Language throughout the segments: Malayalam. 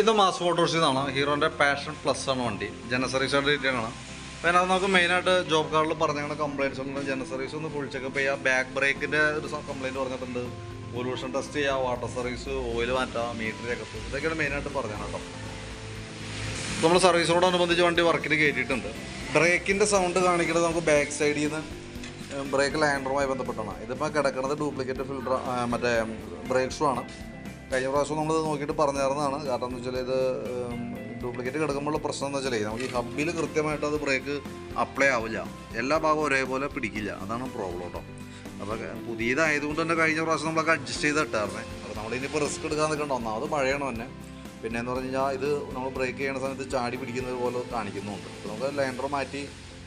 ഇത് മാസ് ഫോട്ടോസ് ആണ് ഹീറോന്റെ പാഷൻ പ്ലസ് ആണ് വണ്ടി. ജന സർവീസ് ആയിട്ട് ആണ് അപ്പോൾ അതിനകത്ത് നമുക്ക് മെയിനായിട്ട് ജോബ് കാർഡിൽ പറഞ്ഞ കംപ്ലയിൻസ് ഉണ്ട്. ജന സർവീസ് ഒന്ന് ഫുൾ ചെക്കപ്പ് ചെയ്യുക ബാക്ക് ബ്രേക്കിന്റെ ഒരു കംപ്ലയിന്റ് പറഞ്ഞിട്ടുണ്ട്. പൊല്യൂഷൻ ടെസ്റ്റ് ചെയ്യുക വാട്ടർ സർവീസ് ഓയിൽ മാറ്റുക മീറ്റർ ചെക്കപ്പ് ഇതൊക്കെയാണ് മെയിനായിട്ട് പറഞ്ഞത് കേട്ടോ. നമ്മൾ സർവീസിനോടനുബന്ധിച്ച് വണ്ടി വർക്കിന് കയറ്റിയിട്ടുണ്ട് ബ്രേക്കിന്റെ സൗണ്ട് കാണിക്കുന്നത് നമുക്ക് ബാക്ക് സൈഡിൽ നിന്ന് ബ്രേക്ക് ലാൻഡറുമായി ബന്ധപ്പെട്ടാണ് ഇതിപ്പോൾ കിടക്കുന്നത് ഡ്യൂപ്ലിക്കേറ്റ് ഫിൽട്ടർ മറ്റേ ബ്രേക്ക് ഷൂ ആണ്. കഴിഞ്ഞ പ്രാവശ്യം നമ്മളിത് നോക്കിയിട്ട് പറഞ്ഞായിരുന്നതാണ്. കാരണം എന്ന് വെച്ചാൽ ഇത് ഡ്യൂപ്ലിക്കേറ്റ് കിടക്കുമ്പോൾ പ്രശ്നം എന്ന് വെച്ചാൽ നമുക്ക് ഈ ഹബ്ബിൽ കൃത്യമായിട്ട് അത് ബ്രേക്ക് അപ്ലൈ ആവില്ല. എല്ലാ ഭാഗവും ഒരേപോലെ പിടിക്കില്ല. അതാണ് പ്രോബ്ലം കേട്ടോ അപ്പോൾ പുതിയതായതുകൊണ്ട് തന്നെ കഴിഞ്ഞ പ്രാവശ്യം നമ്മളൊക്കെ അഡ്ജസ്റ്റ് ചെയ്ത് ഇട്ടായിരുന്നേ അപ്പോൾ നമ്മളിനിപ്പോൾ റിസ്ക് എടുക്കാൻ നിൽക്കണ്ട. ഒന്നാമത് മഴയാണ് തന്നെ. പിന്നെ എന്ന് പറഞ്ഞു കഴിഞ്ഞാൽ ഇത് നമ്മൾ ബ്രേക്ക് ചെയ്യുന്ന സമയത്ത് ചാടി പിടിക്കുന്നത് പോലെ കാണിക്കുന്നുണ്ട്. നമുക്ക് ലൈൻഡർ മാറ്റി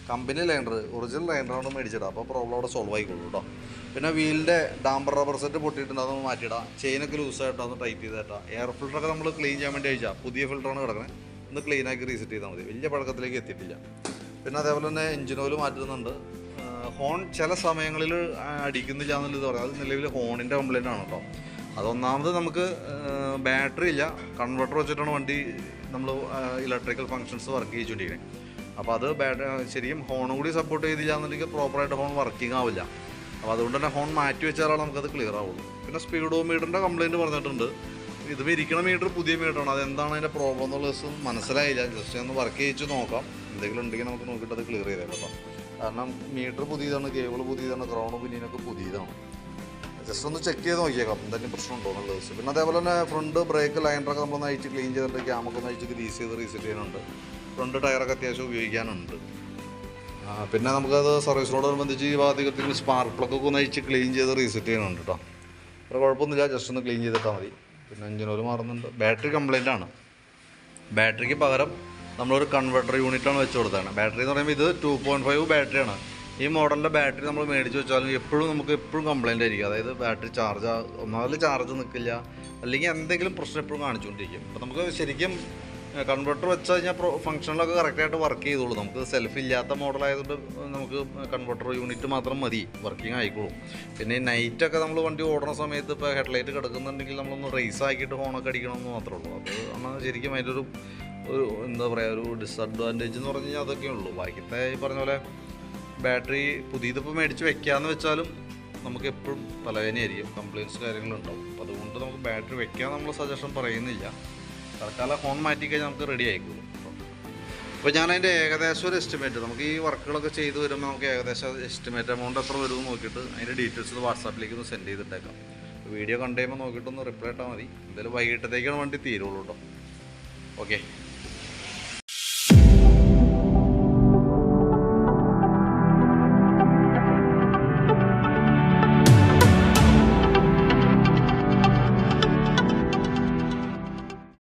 കമ്പനി ലൈനർ ഒറിജിനൽ ലൈനറാണ് മേടിച്ചിടുക അപ്പോൾ പ്രോബ്ലം അവിടെ സോൾവ് ആയിക്കോളൂ കേട്ടോ പിന്നെ വീലിന്റെ ഡാമ്പർ റബ്ബർ സെറ്റ് പൊട്ടിയിട്ടുണ്ട് അതൊന്ന് മാറ്റിയിടാം. ചെയിനൊക്കെ ലൂസായിട്ട് അതൊന്ന് ടൈറ്റ് ചെയ്തിട്ടാ. എയർ ഫിൽറ്ററൊക്കെ നമ്മൾ ക്ലീൻ ചെയ്യാൻ വേണ്ടി അയച്ചാൽ പുതിയ ഫിൽറ്ററാണ് കിടക്കുന്നത് ഒന്ന് ക്ലീൻ ആക്കി റീസെറ്റ് ചെയ്താൽ മതി. വലിയ പഴക്കത്തിലേക്ക് എത്തിയിട്ടില്ല. പിന്നെ അതേപോലെ തന്നെ എഞ്ചിൻ ഓയിൽ മാറ്റുന്നുണ്ട്. ഹോൺ ചില സമയങ്ങളിൽ അടിക്കുന്നില്ല എന്നുള്ളത് പറയാം. അത് നിലവിൽ ഹോണിന്റെ കംപ്ലൈന്റ് ആണ് കേട്ടോ അതൊന്നാമത് നമുക്ക് ബാറ്ററി ഇല്ല. കൺവെർട്ടർ വെച്ചിട്ടാണ് വണ്ടി നമ്മൾ ഇലക്ട്രിക്കൽ ഫങ്ഷൻസ് വർക്ക് ചെയ്തുകൊണ്ടിരിക്കുന്നത് അപ്പോൾ അത് ബാറ്ററി ശരിക്കും ഹോണും കൂടി സപ്പോർട്ട് ചെയ്തില്ല എന്നുണ്ടെങ്കിൽ പ്രോപ്പറായിട്ട് ഹോൺ വർക്കിംഗ് ആവില്ല. അപ്പോൾ അതുകൊണ്ട് തന്നെ ഹോൺ മാറ്റി വെച്ചാലാണ് നമുക്കത് ക്ലിയർ ആവുള്ളൂ. പിന്നെ സ്പീഡോ മീറ്ററിന്റെ കംപ്ലയിന്റ് പറഞ്ഞിട്ടുണ്ട്. ഇത് ഇരിക്കണ മീറ്റർ പുതിയ മീറ്ററാണ് അതെന്താണ് അതിന്റെ പ്രോബ്ലം എന്നുള്ള ദിവസം മനസ്സിലായില്ല. ജസ്റ്റ് ഒന്ന് വർക്ക് ചെയ്യിച്ച് നോക്കാം. എന്തെങ്കിലും ഉണ്ടെങ്കിൽ നമുക്ക് നോക്കിയിട്ട് അത് ക്ലിയർ ചെയ്തേക്കാം കേട്ടോ. കാരണം മീറ്റർ പുതിയതാണ് കേബിൾ പുതിയതാണ് ഗ്രൗണ്ട് പിന്നീനൊക്കെ പുതിയതാണ്. ജസ്റ്റ് ഒന്ന് ചെക്ക് ചെയ്ത് നോക്കിയേക്കാം. എന്തെങ്കിലും പ്രശ്നമുണ്ടോ എന്നുള്ളത് പിന്നെ അതേപോലെ തന്നെ ഫ്രണ്ട് ബ്രേക്ക് ലൈനറൊക്കെ നമ്മളൊന്ന് അയച്ച് ക്ലീൻ ചെയ്തിട്ട് ക്യാമൊക്കെ ഒന്ന് അയച്ച് ഗ്രീസ് ചെയ്ത് റീസെറ്റ് ചെയ്യാനുണ്ട്. ഫ്രണ്ട് ടയറൊക്കെ അത്യാവശ്യം ഉപയോഗിക്കാനുണ്ട്. പിന്നെ നമുക്കത് സർവീസിനോടനുബന്ധിച്ച് ഈ ഭാഗത്തേക്ക് സ്പാർക്ക് പ്ലഗൊക്കെ ഒന്ന് നയിച്ച് ക്ലീൻ ചെയ്ത് റീസെറ്റ് ചെയ്യാനുണ്ട് കേട്ടോ അത്ര കുഴപ്പമൊന്നുമില്ല ജസ്റ്റ് ഒന്ന് ക്ലീൻ ചെയ്തിട്ടാൽ മതി. പിന്നെ എഞ്ചിൻ മാറുന്നുണ്ട്. ബാറ്ററി കംപ്ലൈന്റ് ആണ്. ബാറ്ററിക്ക് പകരം നമ്മളൊരു കൺവെർട്ടർ യൂണിറ്റാണ് വെച്ച് കൊടുത്തതാണ്. ബാറ്ററി എന്ന് പറയുമ്പോൾ ഇത് ടു പോയിന്റ് ഫൈവ് ബാറ്ററിയാണ് ഈ മോഡലിന്റെ ബാറ്ററി നമ്മൾ മേടിച്ച് വെച്ചാലും എപ്പോഴും നമുക്ക് എപ്പോഴും കംപ്ലൈന്റ് ആയിരിക്കും. അതായത് ബാറ്ററി ചാർജ് ഒന്നാമത് ചാർജ് നിൽക്കില്ല അല്ലെങ്കിൽ എന്തെങ്കിലും പ്രശ്നം എപ്പോഴും കാണിച്ചുകൊണ്ടിരിക്കും. അപ്പോൾ നമുക്ക് ശരിക്കും കൺവെർട്ടർ വെച്ച് കഴിഞ്ഞാൽ ഫംഗ്ഷനിലൊക്കെ കറക്റ്റായിട്ട് വർക്ക് ചെയ്തോളൂ. നമുക്ക് സെൽഫ് ഇല്ലാത്ത മോഡലായതുകൊണ്ട് നമുക്ക് കൺവെർട്ടർ യൂണിറ്റ് മാത്രം മതി. വർക്കിംഗ് ആയിക്കോളും. പിന്നെ നൈറ്റൊക്കെ നമ്മൾ വണ്ടി ഓടുന്ന സമയത്ത് ഇപ്പോൾ ഹെഡ്ലൈറ്റ് കിടക്കുന്നുണ്ടെങ്കിൽ നമ്മളൊന്ന് റേസ് ആക്കിയിട്ട് ഹോണൊക്കെ അടിക്കണമെന്ന് മാത്രമേ ഉള്ളൂ. അത് ആണ് ശരിക്കും അതിന്റെ ഒരു ഒരു എന്താ പറയുക ഒരു ഡിസഡ്വാന്റേജ് എന്ന് പറഞ്ഞു കഴിഞ്ഞാൽ അതൊക്കെ ഉള്ളൂ. ബാക്കിത്തെ ഈ പറഞ്ഞ പോലെ ബാറ്ററി പുതിയതിപ്പോൾ മേടിച്ച് വെക്കാമെന്ന് വെച്ചാലും നമുക്ക് എപ്പോഴും തലവേദനയായിരിക്കും. കംപ്ലയിൻസ് കാര്യങ്ങളുണ്ടാവും. അപ്പോൾ അതുകൊണ്ട് നമുക്ക് ബാറ്ററി വെക്കാൻ നമ്മൾ സജഷൻ പറയുന്നില്ല. തൽക്കാലം ഫോൺ മാറ്റി കഴിഞ്ഞാൽ നമുക്ക് റെഡി ആയിക്കോളും. അപ്പോൾ ഞാൻ അതിന്റെ ഏകദേശം ഒരു എസ്റ്റിമേറ്റ് നമുക്ക് ഈ വർക്കുകളൊക്കെ ചെയ്ത് വരുമ്പോൾ നമുക്ക് ഏകദേശം എസ്റ്റിമേറ്റ് എമൗണ്ട് എത്ര വരും എന്ന് നോക്കിയിട്ട് അതിന്റെ ഡീറ്റെയിൽസ് വാട്സാപ്പിലേക്ക് ഒന്ന് സെൻഡ് ചെയ്തിട്ടേക്കാം. വീഡിയോ കണ്ടു കഴിയുമ്പോൾ നോക്കിയിട്ടൊന്ന് റിപ്ലൈ ഇട്ടാൽ മതി. എന്തായാലും വൈകിട്ടത്തേക്കാണ് വണ്ടി തീരുള്ളൂ കേട്ടോ. ഓക്കെ